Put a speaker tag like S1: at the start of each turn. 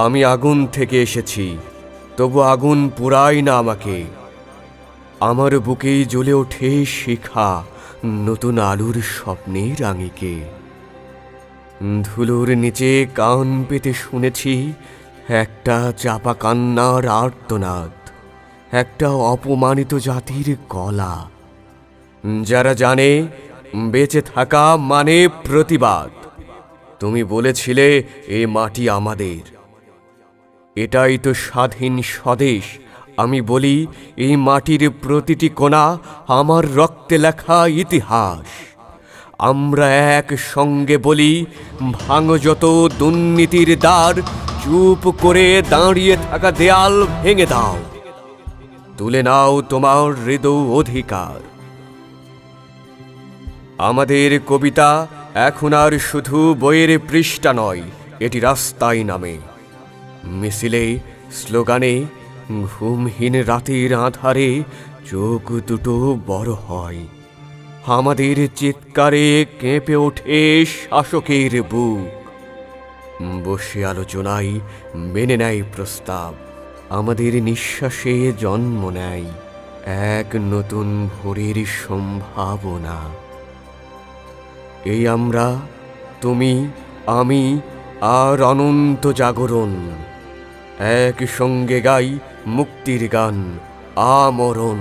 S1: আমি আগুন থেকে এসেছি, তবু আগুন পুরাই না আমাকে। আমার বুকেই জ্বলে ওঠে শিখা নতুন আলুর স্বপ্নের আঙিকে ধুলোর নিচে কান পেতে শুনেছি একটা চাপা কান্নার আর্তনাদ, একটা অপমানিত জাতির কলা। যারা জানে বেঁচে থাকা মানে প্রতিবাদ। তুমি বলেছিলে এ মাটি আমাদের। এটাই তো স্বাধীন স্বদেশ। আমি বলি, এই মাটির প্রতিটি কোণা আমার রক্তে লেখা ইতিহাস। আমরা এক সঙ্গে বলি, ভাঙো যত দুর্নীতির দ্বার, চুপ করে দাঁড়িয়ে থাকা দেয়াল ভেঙে দাও। তুলে নাও তোমার হৃদয় অধিকার। আমাদের কবিতা এখন আর শুধু বইয়ের পৃষ্ঠা নয়, এটি রাস্তায় নামে। মিছিলে, স্লোগানে, ঘুমহীন রাতের আধারে চোখ দুটো বড় হয়। আমাদের চিৎকারে কেঁপে ওঠে শাসকের বুক। বসে আলোচনায় মেনে নেয় প্রস্তাব। আমাদের নিঃশ্বাসে জন্ম নেয় এক নতুন ভোরের সম্ভাবনা। এই আমরা, তুমি, আমি আর অনন্ত জাগরণ। এক সঙ্গে গাই মুক্তির গান আমরণ।